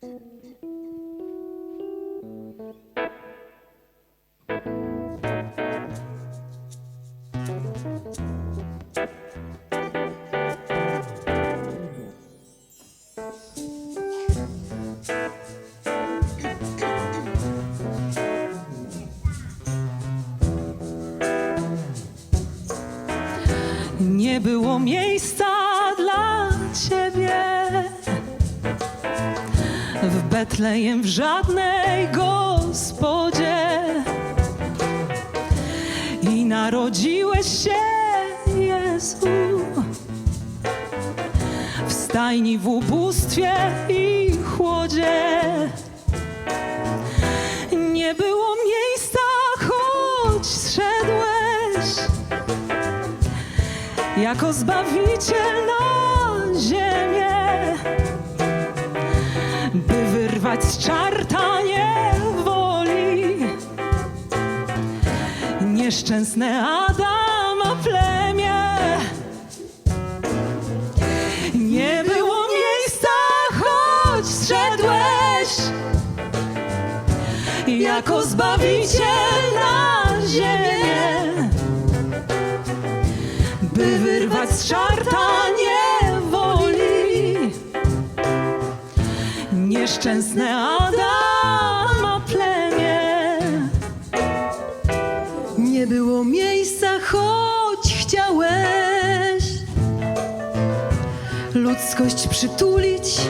Nie było miejsca dla ciebie Betlejem w żadnej gospodzie. I narodziłeś się, Jezu, w stajni w ubóstwie i chłodzie. Nie było miejsca, choć zszedłeś. Jako zbawiciel na ziemię, nieszczęsne Adama plemię. Nie było miejsca, choć zszedłeś. Jako zbawiciel na ziemię. By wyrwać z czarta niewoli. Nieszczęsne Adama Nie było miejsca, choć chciałeś ludzkość przytulić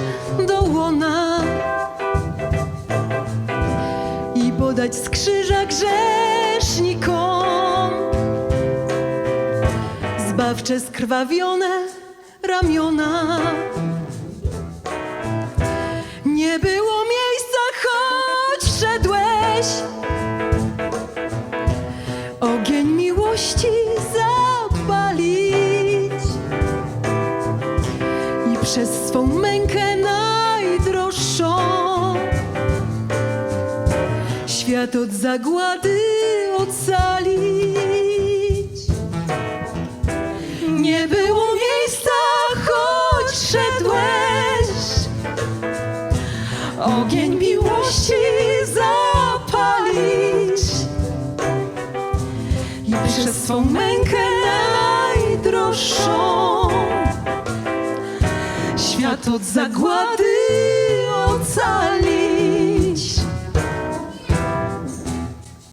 do łona i podać z krzyża grzesznikom zbawcze skrwawione ramiona. Miłości zapalić. I przez swą mękę najdroższą. Świat od zagłady ocalić. Nie było miejsca, choć szedłeś. Ogień przez swą mękę najdroższą świat od zagłady.